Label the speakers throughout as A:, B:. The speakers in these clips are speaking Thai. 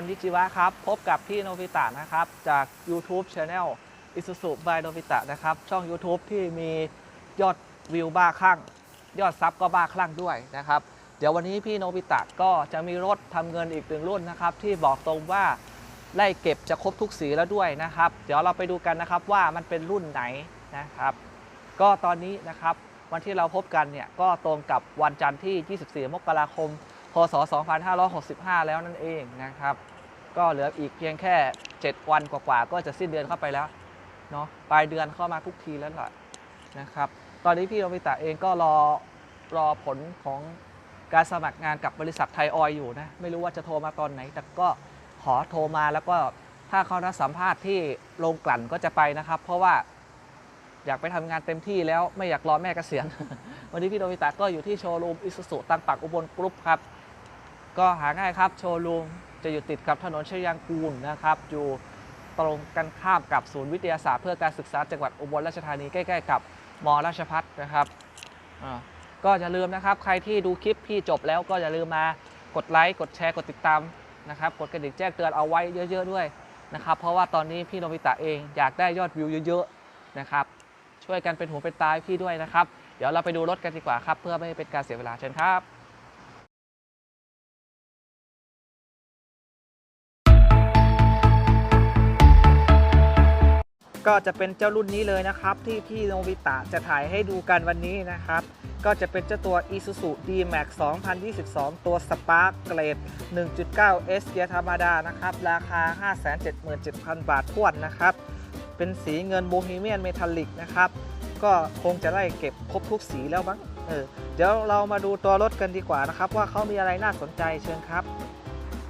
A: คนนิจิวะครับ พบกับพี่โนบิตะนะครับ จาก YouTube Channel Isuzu by โนบิตะนะครับ ช่อง YouTube ที่มียอดวิวบ้าคลั่ง ยอดซับก็บ้าคลั่งด้วยนะครับ เดี๋ยววันนี้พี่โนบิตะก็จะมีรถทำเงินอีกหนึ่งรุ่นนะครับ ที่บอกตรงว่าไล่เก็บจะครบทุกสีแล้วด้วยนะครับ เดี๋ยวเราไปดูกันนะครับว่ามันเป็นรุ่นไหนนะครับ ก็ตอนนี้นะครับวันที่เราพบกันเนี่ยก็ตรงกับวันจันทร์ที่ 24 มกราคม พศ 2565 แล้วนั่นเองนะครับ ก็เหลืออีกเพียงแค่ 7 วันกว่าๆก็จะสิ้นเดือนเข้าไปแล้วเนาะปลายเดือนเข้ามาทุกทีแล้วล่ะนะครับ ตอนนี้พี่โรบิตะเองก็รอรอผลของการสมัครงานกับบริษัทไทยออยอยู่นะ ไม่รู้ว่าจะโทรมาตอนไหน แต่ก็ขอโทรมาแล้วก็ถ้าเขานัดสัมภาษณ์ที่โรงกลั่นก็จะไปนะครับ เพราะว่าอยากไปทำงานเต็มที่แล้วไม่อยากรอแม่เกษียณ วันนี้พี่โรบิตะก็อยู่ที่โชว์รูมอิสุสุตังปักอุบลกรุ๊ปครับ ก็หาง่ายครับโชว์รูม จะอยู่ติดกับถนนชยางกูลนะครับ อยู่ตรงกันข้ามกับศูนย์วิทยาศาสตร์เพื่อการศึกษาจังหวัดอุบลราชธานีใกล้ๆกับมราชพัฒนะครับก็อย่าลืมนะครับ ใครที่ดูคลิปพี่จบแล้วก็อย่าลืมมากดไลค์กดแชร์กดติดตามนะครับกดกระดิ่งแจ้งเตือนเอาไว้เยอะ ๆ ด้วยนะครับ เพราะว่าตอนนี้พี่โนบิตะเองอยากได้ยอดวิวเยอะๆนะครับ ช่วยกันเป็นหูเป็นตาพี่ด้วยนะครับ เดี๋ยวเราไปดูรถกันดีกว่าครับ เพื่อไม่ให้เป็นการเสียเวลาเชิญครับ ก็จะเป็นเจ้ารุ่นนี้เลยนะครับ ที่พี่โนบิตะจะถ่ายให้ดูกันวันนี้นะครับ ก็จะเป็นเจ้าตัว Isuzu D-Max 2022 ตัว Spark เกรด 1.9S เกียร์ธรรมดานะครับ ราคา 577,000 บาททวนนะครับ เป็นสีเงินโบฮีเมียนเมทัลลิกนะครับ ก็คงจะได้เก็บครบทุกสีแล้วมั้งเออเดี๋ยวเรามาดูตัวรถกันดีกว่านะครับ ว่าเขามีอะไรน่าสนใจเชิญครับ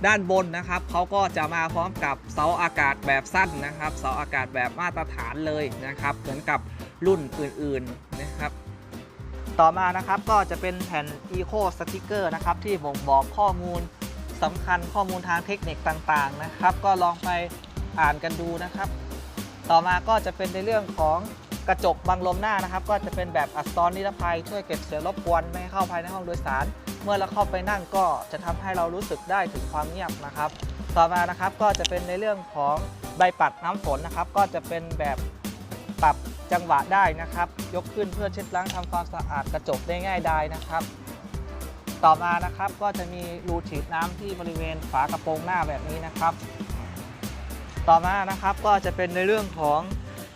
A: ด้านบนนะครับเขาก็จะมาพร้อมกับเสาอากาศแบบสั้นนะครับเสาอากาศแบบมาตรฐานเลยนะครับ เหมือนกับรุ่นอื่นๆนะครับต่อมานะครับก็จะเป็นแผ่น Eco Sticker นะครับที่บ่งบอกข้อมูลสำคัญข้อมูลทางเทคนิคต่างๆนะครับ ก็ลองไปอ่านกันดูนะครับ ต่อมาก็จะเป็นในเรื่องของกระจกบังลมหน้านะครับ ก็จะเป็นแบบอัดซ้อนนิรภัยช่วยเก็บเสียงรบกวนไม่ให้เข้าภายในห้องโดยสาร เมื่อเราเข้าไปนั่งก็จะทำให้เรารู้สึกได้ถึงความเงียบนะครับ ต่อมานะครับก็จะเป็นในเรื่องของใบปัดน้ำฝนนะครับ ก็จะเป็นแบบปรับจังหวะได้นะครับ ยกขึ้นเพื่อเช็ดล้างทำความสะอาดกระจกได้ง่ายได้นะครับต่อมานะครับก็จะมีรูฉีดน้ำที่บริเวณฝากระโปรงหน้าแบบนี้นะครับ ต่อมานะครับก็จะเป็นในเรื่องของ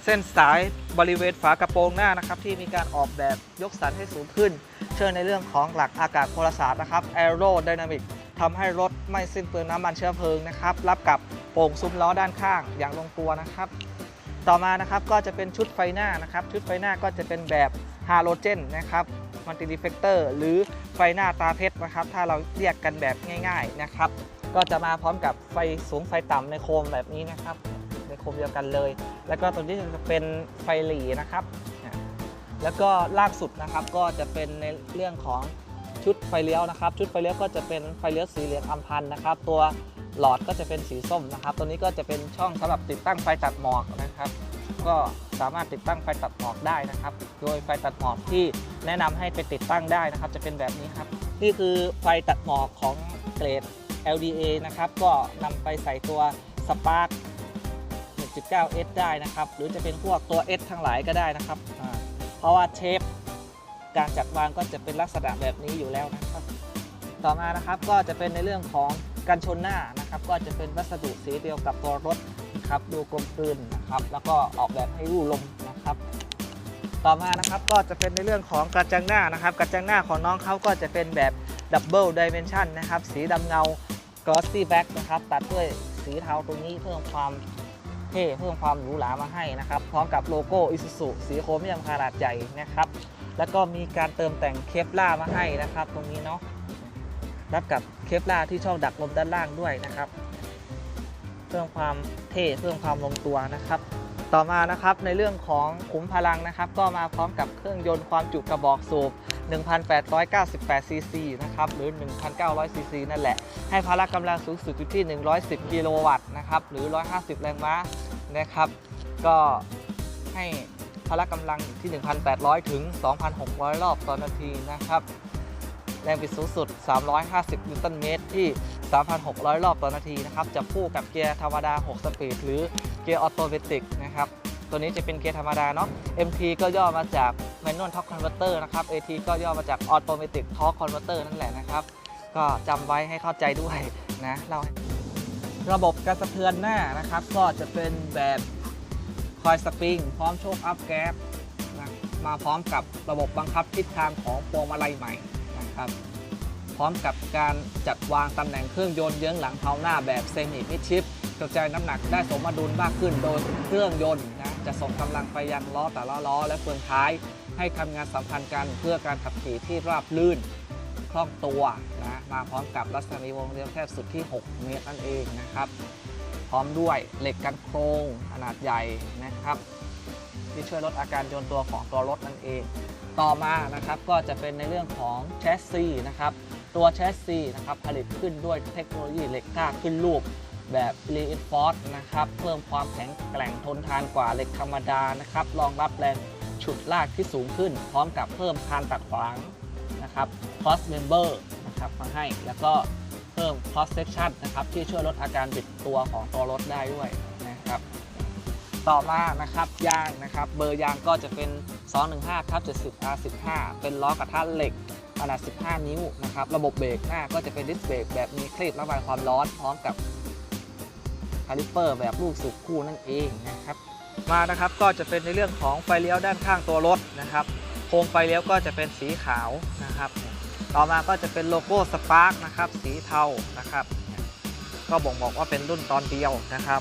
A: เส้นสายบริเวณฝากระโปรงหน้านะครับ ที่มีการออกแบบยกสันให้สูงขึ้น เชื่อในเรื่องของหลักอากาศพลศาสตร์นะครับ aerodynamic ทำให้รถไม่สิ้นเปลืองน้ำมันเชื้อเพลิงนะครับ รับกับโป่งซุ้มล้อด้านข้างอย่างลงตัวนะครับ ต่อมานะครับก็จะเป็นชุดไฟหน้านะครับ ชุดไฟหน้าก็จะเป็นแบบฮาโลเจนนะครับมัลติดิเฟกเตอร์หรือไฟหน้าตาเพชรนะครับ ถ้าเราเรียกกันแบบง่าย ๆนะครับ ก็จะมาพร้อมกับไฟสูงไฟต่ำในโคมแบบนี้นะครับ คมเดียวกันเลย แล้วก็ตัวนี้จะเป็นไฟหลีนะครับ แล้วก็ล่างสุดนะครับก็จะเป็นในเรื่องของชุดไฟเลี้ยวนะครับ ชุดไฟเลี้ยวก็จะเป็นไฟเลี้ยวสีเหลืองอัมพันธ์นะครับ ตัวหลอดก็จะเป็นสีส้มนะครับ ตัวนี้ก็จะเป็นช่องสำหรับติดตั้งไฟตัดหมอกนะครับ ก็สามารถติดตั้งไฟตัดหมอกได้นะครับ โดยไฟตัดหมอกที่แนะนำให้ไปติดตั้งได้นะครับ จะเป็นแบบนี้ครับ นี่คือไฟตัดหมอกของเกรด LDA นะครับ ก็นำไปใส่ตัว Spark 1.9S ได้นะครับ หรือจะเป็นพวกตัว S ทั้งหลายก็ได้นะครับ เพราะว่าเชฟการจัดวางก็จะเป็นลักษณะแบบนี้อยู่แล้วนะครับ ต่อมานะครับก็จะเป็นในเรื่องของกันชนหน้านะครับ ก็จะเป็นวัสดุสีเดียวกับตัวรถนะครับดูกลมกลืนนะครับ แล้วก็ออกแบบให้รูลมนะครับ ต่อมานะครับก็จะเป็นในเรื่องของกระจังหน้านะครับ กระจังหน้าของน้องเขาก็จะเป็นแบบดับเบิลดิเมนชันนะครับ สีดำเงา glossy black นะครับ ตัดด้วยสีเทาตรงนี้เพิ่มความ เท่เพิ่มความหรูหรามาให้นะครับ พร้อมกับโลโก้อิซูซุสีโครเมียมขนาดใหญ่นะครับ แล้วก็มีการเติมแต่งเคปล่ามาให้นะครับ ตรงนี้เนาะรับกับเคปล่าที่ช่องดักลมด้านล่างด้วยนะครับ เพิ่มความเท่เพิ่มความลงตัวนะครับ ต่อมานะครับในเรื่องของขุมพลังนะครับ ก็มาพร้อมกับเครื่องยนต์ความจุกระบอกสูบ 1,898 ซีซีนะครับ หรือ 1,900 ซีซีนั่นแหละ ให้พละกำลังสูงสุดอยู่ที่ 110 กิโลวัตต์นะครับ หรือ 150 แรงม้านะครับ ก็ให้พละกำลังที่ 1,800 ถึง 2,600 รอบต่อนาทีนะครับ แรงบิดสูงสุด 350 นิวตันเมตรที่ 3,600 รอบต่อนาทีนะครับ จะคู่กับเกียร์ธรรมดา 6 สปีด หรือเกียร์ออโตเมติกนะครับ ตัวนี้จะเป็นเกียร์ธรรมดาเนาะ MT ก็ย่อมาจาก Manual Torque Converter นะครับ AT ก็ย่อมาจาก Automatic Torque Converter นั่นแหละนะครับ ก็จำไว้ให้เข้าใจด้วยนะเราระบบการสะเทือนหน้านะครับ ก็จะเป็นแบบคอยสปริงพร้อมโชคอัพแก๊ปนะมาพร้อมกับระบบบังคับทิศทางของพวงมาลัยใหม่นะครับ พร้อมกับการจัดวางตำแหน่งเครื่องยนต์เยื้องหลังเท้าหน้าแบบเซมิมิดชิปกระจายน้ำหนักได้สมดุลมากขึ้นโดยเครื่องยนต์นะ จะส่งกำลังไปยังล้อแต่ละล้อ และเฟืองท้าย ให้ทำงานสัมพันธ์กันเพื่อการขับขี่ที่ราบลื่นคล่องตัวนะมาพร้อมกับรัศมีวงเลี้ยวแคบสุดที่ 6 เมตรนั่นเองนะครับ พร้อมด้วยเหล็กกันโครงขนาดใหญ่นะครับ ที่ช่วยลดอาการโยนตัวของตัวรถนั่นเอง ต่อมานะครับก็จะเป็นในเรื่องของแชสซีนะครับตัวแชสซีนะครับผลิตขึ้นด้วยเทคโนโลยีเหล็กกล้าขึ้นรูป แบบ r e i n f o r c e นะครับเพิ่มความแข็งแกร่งทนทานกว่าเหล็กธรรมดานะครับรองรับแรงฉุดลากที่สูงขึ้น พร้อมกับเพิ่มคานตัดขวางนะครับ cross member นะครับมาให้แล้วก็เพิ่ม cross section นะครับที่ช่วยลดอาการบิดตัวของตัวรถได้ด้วยนะครับต่อมานะครับยางนะครับเบอร์ยางก็จะเป็น 215ทับ70 R15 เป็นล้อกระทะเหล็กขนาด 15 นิ้วนะครับระบบเบรกหน้าก็จะเป็นดิสเบรกแบบมีคลีประบายความร้อนพร้อมกับ คาลิปเปอร์แบบลูกสูบคู่นั่นเองนะครับ มานะครับก็จะเป็นในเรื่องของไฟเลี้ยวด้านข้างตัวรถนะครับโครงไฟเลี้ยวก็จะเป็นสีขาวนะครับ ต่อมาก็จะเป็นโลโก้สปาร์กนะครับสีเทานะครับก็บ่งบอกว่าเป็นรุ่นตอนเดียวนะครับ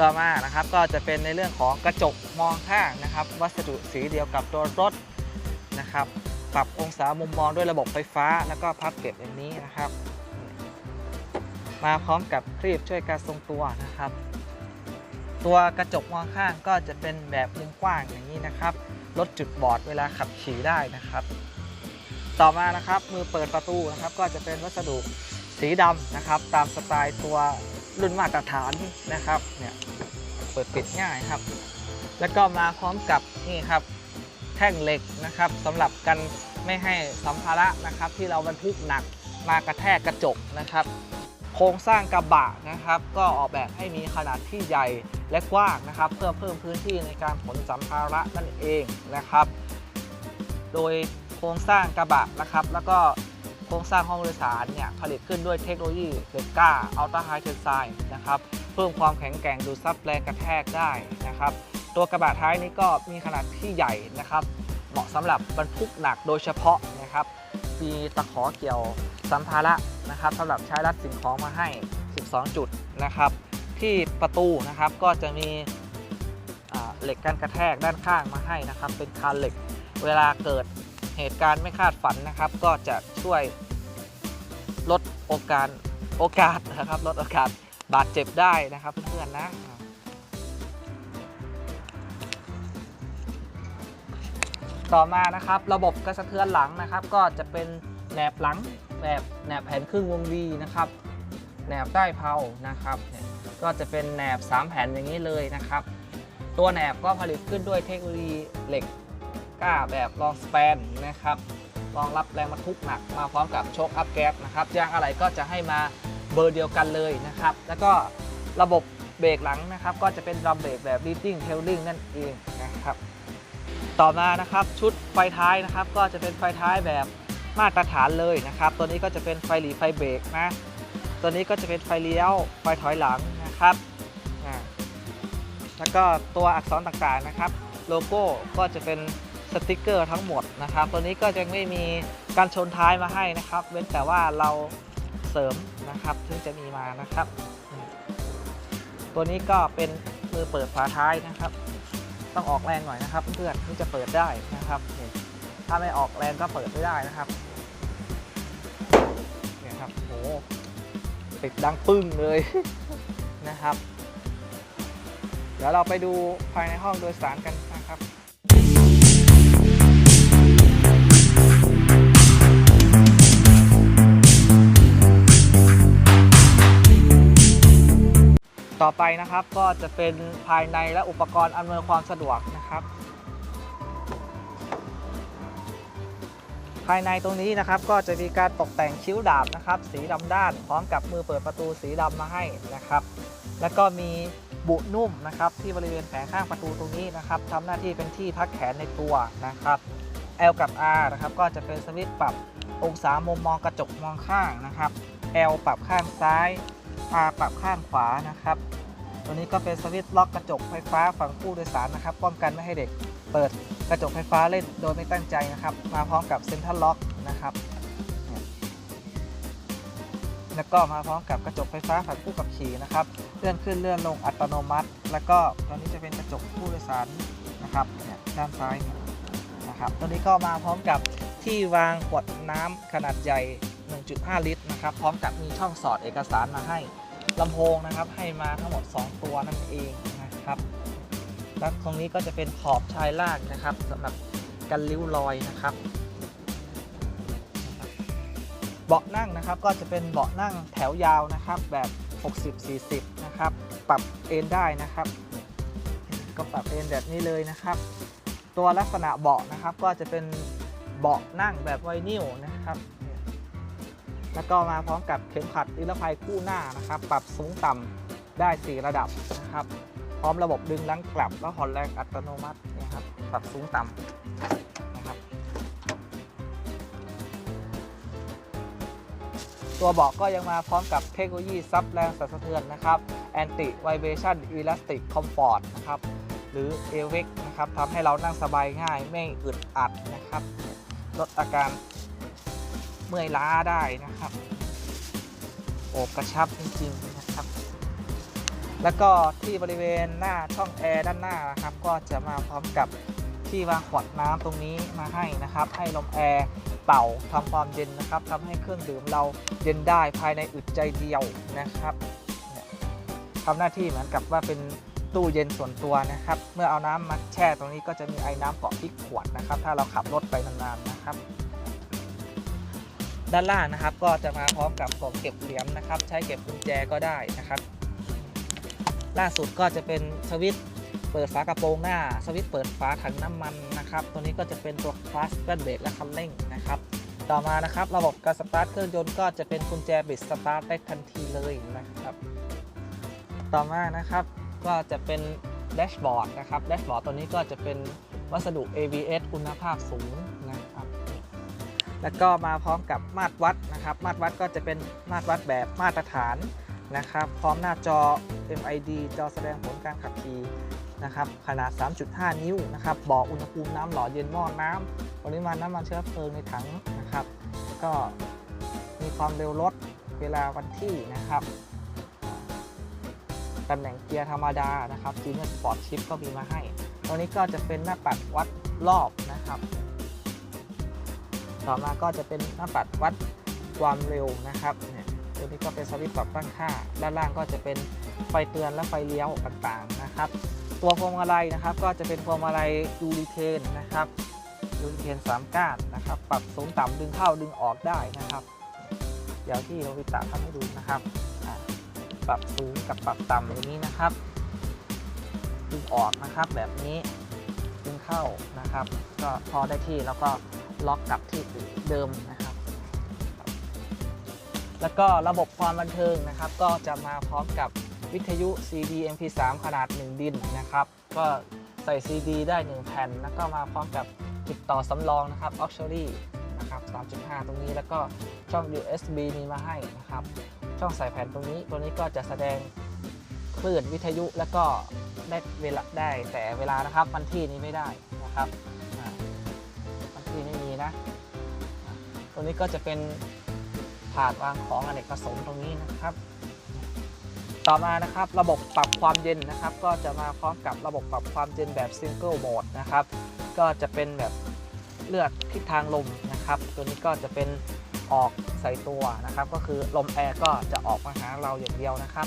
A: ต่อมานะครับก็จะเป็นในเรื่องของกระจกมองข้างนะครับ วัสดุสีเดียวกับตัวรถนะครับ ปรับองศามุมมองด้วยระบบไฟฟ้า แล้วก็พับเก็บอย่างนี้นะครับ มาพร้อมกับครีบช่วยการทรงตัวนะครับ ตัวกระจกมองข้างก็จะเป็นแบบมุมกว้างอย่างนี้นะครับ ลดจุดบอดเวลาขับขี่ได้นะครับ ต่อมานะครับมือเปิดประตูนะครับ ก็จะเป็นวัสดุสีดำนะครับ ตามสไตล์ตัวรุ่นมาตรฐานนะครับเนี่ยเปิดปิดง่ายครับ แล้วก็มาพร้อมกับนี่ครับแท่งเหล็กนะครับสำหรับกันไม่ให้สัมภาระนะครับ ที่เราบรรทุกหนักมากระแทกกระจกนะครับ โครงสร้างกระบะนะครับ ก็ออกแบบให้มีขนาดที่ใหญ่และกว้างนะครับ เพื่อเพิ่มพื้นที่ในการขนสัมภาระนั่นเองนะครับ โดยโครงสร้างกระบะนะครับ แล้วก็โครงสร้างห้องโดยสารเนี่ยผลิตขึ้นด้วยเทคโนโลยีเหล็กกล้าอัลต a าไฮเทนไซน์นะครับเพิ่มความแข็งแกร่งดูดซับแรงกระแทกได้นะครับ ตัวกระบะท้ายนี้ก็มีขนาดที่ใหญ่นะครับ เหมาะสำหรับบรรทุกหนักโดยเฉพาะนะครับมีตะขอเกี่ยว สัมภาระนะครับสำหรับใช้รัดสิ่งของมาให้ 12 จุดนะครับ ที่ประตูนะครับก็จะมีเหล็กกันกระแทกด้านข้างมาให้นะครับ เป็นคานเหล็กเวลาเกิดเหตุการณ์ไม่คาดฝันนะครับ ก็จะช่วยลดโอกาสโอกาสนะครับลดโอกาสบาดเจ็บได้นะครับเพื่อนๆนะต่อมานะครับระบบกระสะเทือนหลังนะครับ ก็จะเป็นแหนบหลัง แบบแหนบแผ่นครึ่งวงรีนะครับแหนบใต้เพานะครับ ก็จะเป็นแหนบ 3 แผ่นอย่างนี้เลยนะครับ ตัวแหนบก็ผลิตขึ้นด้วยเทคโนโลยีเหล็กกล้าแบบลองสแปนนะครับรองรับแรงบรรทุกหนักมาพร้อมกับโชคอัพแก๊ปนะครับยางอะไรก็จะให้มาเบอร์เดียวกันเลยนะครับ แล้วก็ระบบเบรกหลังนะครับ ก็จะเป็นดรัมเบรกแบบ leading tailing นั่นเองนะครับ ต่อมานะครับชุดไฟท้ายนะครับ ก็จะเป็นไฟท้ายแบบ มาตรฐานเลยนะครับ ตัวนี้ก็จะเป็นไฟหลีไฟเบรกนะ ตัวนี้ก็จะเป็นไฟเลี้ยว ไฟถอยหลังนะครับอ่าแล้วก็ตัวอักษรต่างๆนะครับ โลโก้ก็จะเป็นสติกเกอร์ทั้งหมดนะครับ ตัวนี้ก็จะไม่มีการชนท้ายมาให้นะครับ เว้นแต่ว่าเราเสริมนะครับถึงจะมีมานะครับ ตัวนี้ก็เป็นมือเปิดฝาท้ายนะครับ ต้องออกแรงหน่อยนะครับ เพื่อนถึงจะเปิดได้นะครับถ้าไม่ออกแรงก็เปิดไม่ได้นะครับ ติดดังปึ้งเลยนะครับ เดี๋ยวเราไปดูภายในห้องโดยสารกันนะครับต่อไปนะครับก็จะเป็นภายในและอุปกรณ์อำนวยความสะดวกนะครับ ภายในตรงนี้นะครับก็จะมีการตกแต่งคิ้วดาบนะครับ สีดำด้าน พร้อมกับมือเปิดประตูสีดำมาให้นะครับ แล้วก็มีบุนุ่มนะครับที่บริเวณแผงข้างประตูตรงนี้นะครับทำหน้าที่เป็นที่พักแขนในตัวนะครับ L กับ R นะครับก็จะเป็นสวิตช์ปรับองศามุมมองกระจกมองข้างนะครับ L ปรับข้างซ้าย R ปรับข้างขวานะครับ ตัวนี้ก็เป็นสวิตช์ล็อกกระจกไฟฟ้าฝั่งผู้โดยสารนะครับ ป้องกันไม่ให้เด็กเปิด กระจกไฟฟ้าเล่นโดยไม่ตั้งใจนะครับ มาพร้อมกับเซ็นทรัลล็อกนะครับ แล้วก็มาพร้อมกับกระจกไฟฟ้าฝั่งผู้ขับขี่นะครับ เลื่อนขึ้นเลื่อนลงอัตโนมัติ แล้วก็ตัวนี้จะเป็นกระจกผู้โดยสารนะครับเนี่ยด้านซ้ายนะครับ ตัวนี้ก็มาพร้อมกับที่วางขวดน้ำขนาดใหญ่ 1.5 ลิตรนะครับ พร้อมกับมีช่องสอดเอกสารมาให้ลำโพงนะครับ ให้มาทั้งหมด 2 ตัวนั่นเองนะครับ ล้วตรงนี้ก็จะเป็นขอบชายลางนะครับสำหรับกันริ้วรอยนะครับเบาะนั่งนะครับก็จะเป็นเบาะนั่งแถวยาวนะครับแบบ 60-40 นะครับ ปรับเอนได้นะครับ ก็ปรับเอนแบบนี้เลยนะครับ ตัวลักษณะเบาะนะครับก็จะเป็นเบาะนั่งแบบไวนิลนะครับ แล้วก็มาพร้อมกับเข็มขัดนิรภัยคู่หน้านะครับ ปรับสูงต่ำได้ 4 ระดับนะครับ ร้อมระบบดึงลังกลับและผ่อนแรงอัตโนมัตินะครับปรับสูงต่ำนะครับ ตัวเบาะก็ยังมาพร้อมกับเทคโนโลยีซับแรงสั่นสะเทือนนะครับ Anti Vibration Elastic Comfort นะครับ หรือ a v e c นะครับทำให้เรานั่งสบายง่ายไม่อึดอัดนะครับ ลดอาการเมื่อยล้าได้นะครับ โอบกระชับจริงๆนะครับ แล้วก็ที่บริเวณหน้าช่องแอร์ด้านหน้านะครับ ก็จะมาพร้อมกับที่วางขวดน้ำตรงนี้มาให้นะครับ ให้ลมแอร์เป่าทำความเย็นนะครับทำให้เครื่องดื่มเราเย็นได้ภายในอึดใจเดียวนะครับเนี่ยทำหน้าที่เหมือนกับว่าเป็นตู้เย็นส่วนตัวนะครับ เมื่อเอาน้ำมาแช่ตรงนี้ก็จะมีไอ้น้ำเกาะที่ขวดนะครับ ถ้าเราขับรถไปนานๆนะครับ ด้านล่างนะครับก็จะมาพร้อมกับกล่องเก็บเหรียญนะครับ ใช้เก็บกุญแจก็ได้นะครับ ล่าสุดก็จะเป็นสวิตเปิดฝากระโปรงหน้า สวิตเปิดฝาถังน้ำมันนะครับ ตัวนี้ก็จะเป็นตัวคลัสเบรเบรกและคันเร่งนะครับ ต่อมานะครับระบบการสตาร์ทเครื่องยนต์ก็จะเป็นกุญแจบิดสตาร์ทได้ทันทีเลยนะครับ ต่อมานะครับก็จะเป็นแดชบอร์ดนะครับแดชบอร์ดตัวนี้ก็จะเป็นวัสดุ ABS คุณภาพสูงนะครับแล้วก็มาพร้อมกับมาตรวัดนะครับ มาตรวัดก็จะเป็นมาตรวัดแบบมาตรฐาน นะครับ พร้อมหน้าจอ MID จอแสดงผลการขับขี่นะครับ ขนาด 3.5 นิ้วนะครับบอกอุณหภูมิน้ำหล่อเย็นหม้อน้ำปริมาณน้ำมันเชื้อเพลิงในถังนะครับ ก็มีความเร็วรถเวลาวันที่นะครับตำแหน่งเกียร์ธรรมดานะครับ Junior Sport Chip ก็มีมาให้ ตัวนี้ก็จะเป็นหน้าปัดวัดรอบนะครับ ต่อมาก็จะเป็นหน้าปัดวัดความเร็วนะครับเนี่ย ตัวนี้ก็เป็นสวิตช์ปรับตั้งค่า ด้านล่างก็จะเป็นไฟเตือนและไฟเลี้ยวต่างๆนะครับ ตัวพวงมาลัยนะครับก็จะเป็นพวงมาลัยยูริเทนนะครับยูริเทน3ก้านนะครับ ปรับสูงต่ำดึงเข้าดึงออกได้นะครับเดี๋ยวที่โรบิตะทำให้ดูนะครับ ปรับสูงกับปรับต่ำอย่างนี้นะครับ ดึงออกนะครับแบบนี้ดึงเข้านะครับ ก็พอได้ที่แล้วก็ล็อกกลับที่เดิมนะครับ แล้วก็ระบบความบันเทิงนะครับ ก็จะมาพร้อมกับวิทยุ CD MP3 ขนาด 1 ดินนะครับ ก็ใส่ CD ได้ 1 แผ่น แล้วก็มาพร้อมกับติดต่อสำรองนะครับ Auxiliary นะครับ 3.5 ตรงนี้แล้วก็ช่อง USB มีมาให้นะครับ ช่องใส่แผ่นตรงนี้ ตัวนี้ก็จะแสดงคลื่นวิทยุแล้วก็ได้เวลาได้แต่เวลานะครับวันที่นี้ไม่ได้นะครับวันที่ไม่มีนะ ตัวนี้ก็จะเป็น ถาดวางของอเนกประสงค์ตรงนี้นะครับ ต่อมานะครับระบบปรับความเย็นนะครับ ก็จะมาพร้อมกับระบบปรับความเย็นแบบ Single Mode นะครับก็จะเป็นแบบเลือกทิศทางลมนะครับ ตัวนี้ก็จะเป็นออกใส่ตัวนะครับ ก็คือลมแอร์ก็จะออกมาหาเราอย่างเดียวนะครับ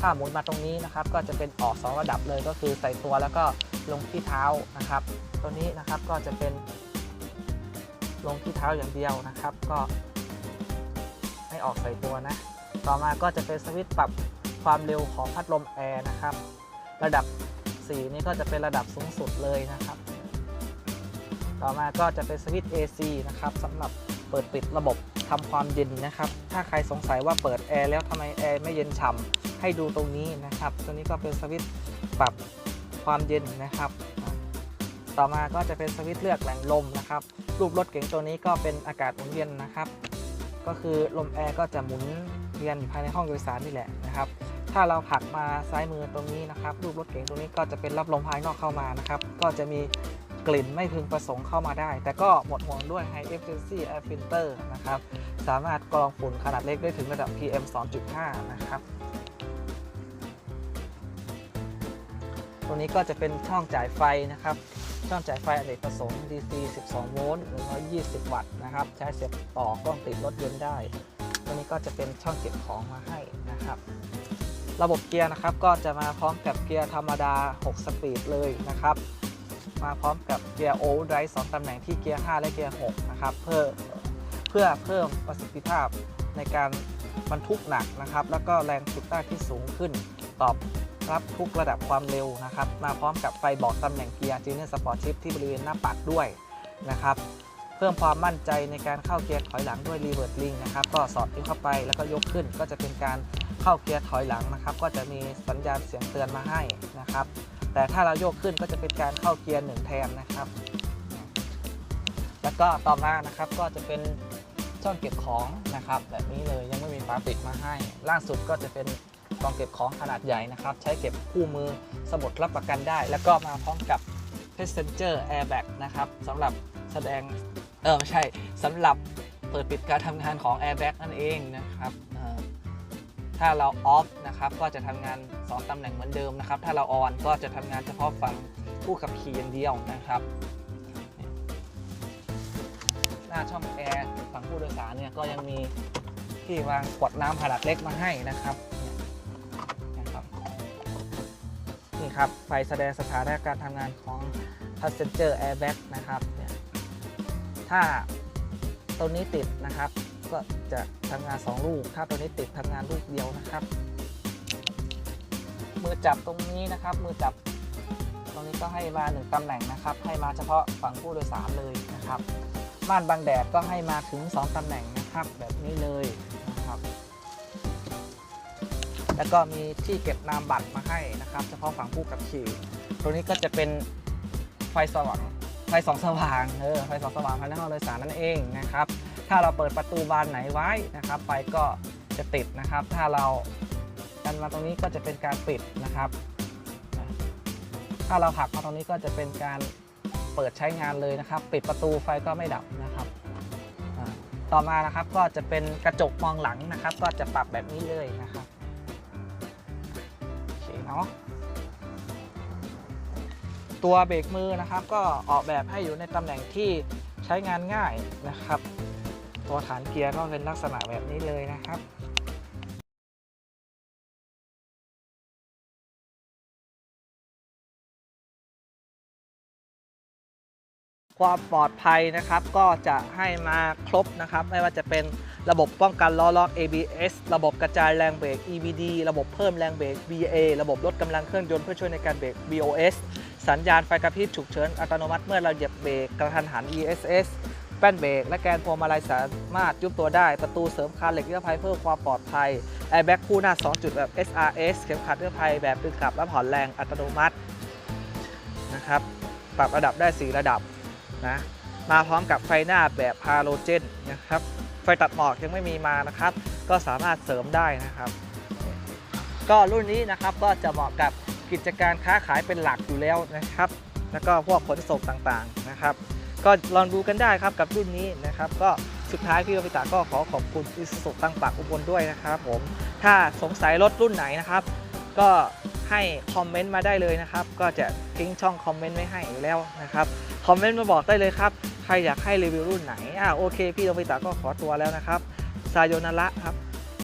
A: ถ้าหมุนมาตรงนี้นะครับ ก็จะเป็นออก 2 ระดับเลยก็คือใส่ตัวแล้วก็ลงที่เท้านะครับ ตัวนี้นะครับก็จะเป็นลงที่เท้าอย่างเดียวนะครับ ก็ ไม่ออกใส่ตัวนะ ต่อมาก็จะเป็นสวิตช์ปรับความเร็วของพัดลมแอร์นะครับ ระดับ 4 นี้ก็จะเป็นระดับสูงสุดเลยนะครับ ต่อมาก็จะเป็นสวิตช์ AC นะครับสำหรับเปิดปิดระบบทำความเย็นนะครับ ถ้าใครสงสัยว่าเปิดแอร์แล้วทำไมแอร์ไม่เย็นฉ่ำให้ดูตรงนี้นะครับ ตัวนี้ก็เป็นสวิตช์ปรับความเย็นนะครับ ต่อมาก็จะเป็นสวิตช์เลือกแหล่งลมนะครับ รูปรถเก๋งตัวนี้ก็เป็นอากาศหมุนเวียนนะครับ ก็คือลมแอร์ก็จะหมุนเวียนอยู่ภายในห้องโดยสารนี่แหละนะครับ ถ้าเราผลักมาซ้ายมือตรงนี้นะครับ รูปรถเก๋งตรงนี้ก็จะเป็นรับลมภายนอกเข้ามานะครับ ก็จะมีกลิ่นไม่พึงประสงค์เข้ามาได้ แต่ก็หมดห่วงด้วย High Efficiency Air Filter นะครับ สามารถกรองฝุ่นขนาดเล็กได้ถึงระดับ PM 2.5 นะครับตรงนี้ก็จะเป็นช่องจ่ายไฟนะครับ ช่องจ่ายไฟอเนกประสงค์ DC 12 โวลต์ 120 วัตต์นะครับ ใช้เสียบต่อกล้องติดรถยนต์ได้ ตัวนี้ก็จะเป็นช่องเก็บของมาให้นะครับ ระบบเกียร์นะครับก็จะมาพร้อมกับเกียร์ธรรมดา 6 สปีดเลยนะครับ มาพร้อมกับเกียร์โอเวอร์ไดรฟ์2ตำแหน่งที่เกียร์ 5 และเกียร์ 6 นะครับ เพื่อเพื่อเพิ่มประสิทธิภาพในการบรรทุกหนักนะครับ แล้วก็แรงสุดต้านที่สูงขึ้นตอบ รับทุกระดับความเร็วนะครับ มาพร้อมกับไฟบอกตำแหน่งเกียร์จีเนอร์สปอร์ตชิพที่บริเวณหน้าปัดด้วยนะครับเพิ่มความมั่นใจในการเข้าเกียร์ถอยหลังด้วยรีเวิร์ดลิงนะครับก็สอดนิ้วเข้าไปแล้วก็ยกขึ้น ก็จะเป็นการเข้าเกียร์ถอยหลังนะครับ ก็จะมีสัญญาณเสียงเตือนมาให้นะครับ แต่ถ้าเราโยกขึ้นก็จะเป็นการเข้าเกียร์หนึ่งแทนนะครับ แล้วก็ต่อมานะครับก็จะเป็นช่องเก็บของนะครับ แบบนี้เลยยังไม่มีฝาปิดมาให้ ล่าสุดก็จะเป็น กล่องเก็บของขนาดใหญ่นะครับ ใช้เก็บคู่มือสมุดรับประกันได้ แล้วก็มาพร้อมกับ Passenger Airbag นะครับสำหรับแสดงเออไม่ใช่สำหรับเปิดปิดการทำงานของ Airbag นั่นเองนะครับถ้าเราออฟนะครับก็จะทำงาน 2ตำแหน่งเหมือนเดิมนะครับ ถ้าเราออนก็จะทำงานเฉพาะฝั่งผู้ขับขี่อย่างเดียวนะครับ หน้าช่องแอร์ฝั่งผู้โดยสารเนี่ยก็ยังมีที่วางขวดน้ำขนาดเล็กมาให้นะครับ ครับ ไฟแสดงสถานะการทำงานของ passenger airbag นะครับเนี่ยถ้าตัวนี้ติดนะครับ ก็จะทำงาน 2 ลูก ถ้าตัวนี้ติดทำงานลูกเดียวนะครับ มือจับตรงนี้นะครับ มือจับตรงนี้ก็ให้มาหนึ่งตำแหน่งนะครับ ให้มาเฉพาะฝั่งผู้โดยสารเลยนะครับ ม่านบังแดดก็ให้มาถึง 2ตำแหน่งนะครับ แบบนี้เลยนะ แล้วก็มีที่เก็บนามบัตรมาให้นะครับ เฉพาะฝั่งผู้ขับขี่ตรงนี้ก็จะเป็นไฟสว่างไฟสองสว่างเออไฟสองสว่างภายในห้องโดยสารนั่นเองนะครับ ถ้าเราเปิดประตูบานไหนไว้นะครับ ไฟก็จะติดนะครับ ถ้าเราดันมาตรงนี้ก็จะเป็นการปิดนะครับ ถ้าเราผลักมาตรงนี้ก็จะเป็นการเปิดใช้งานเลยนะครับ ปิดประตูไฟก็ไม่ดับนะครับต่อมานะครับก็จะเป็นกระจกมองหลังนะครับ ก็จะปรับแบบนี้เลยนะครับ นาะตัวเบรกมือนะครับ ก็ออกแบบให้อยู่ในตำแหน่งที่ใช้งานง่ายนะครับ ตัวฐานเกียร์ก็เป็นลักษณะแบบนี้เลยนะครับ ความปลอดภัยนะครับ ก็จะให้มาครบนะครับ ไม่ว่าจะเป็นระบบป้องกันล้อล็อก ABS ระบบกระจายแรงเบรก EBD ระบบเพิ่มแรงเบรก BA ระบบลดกำลังเครื่องยนต์เพื่อช่วยในการเบรก BOS สัญญาณไฟกระพริบฉุกเฉินอัตโนมัติเมื่อเราเหยียบเบรกกระทันหัน ESS แป้นเบรกและแกนพวงมาลัยสามารถยุบตัวได้ ประตูเสริมคานเหล็กนิรภัยเพื่อความปลอดภัยแอร์แบ็กคู่หน้า 2 จุดแบบ SRS เข็มขัดนิรภัยแบบดึงกลับและผ่อนแรงอัตโนมัตินะครับปรับระดับได้ 4 ระดับ นะมาพร้อมกับไฟหน้าแบบฮาโลเจนนะครับ ไฟตัดหมอกยังไม่มีมานะครับ ก็สามารถเสริมได้นะครับ ก็รุ่นนี้นะครับก็จะเหมาะกับกิจการค้าขายเป็นหลักอยู่แล้วนะครับ แล้วก็พวกขนส่งต่างๆนะครับ ก็ลองดูกันได้ครับกับรุ่นนี้นะครับ ก็สุดท้ายพี่โอพิตาก็ขอขอบคุณอิสุสุตั้งปากอุบลด้วยนะครับ ผมถ้าสงสัยรถรุ่นไหนนะครับ ก็ ให้คอมเมนต์มาได้เลยนะครับ ก็จะทิ้งช่องคอมเมนต์ไว้ให้อยู่แล้วนะครับคอมเมนต์มาบอกได้เลยครับ ใครอยากให้รีวิวรุ่นไหนอ่าโอเค พี่โอพิตาก็ขอตัวแล้วนะครับซายโยนาระครับ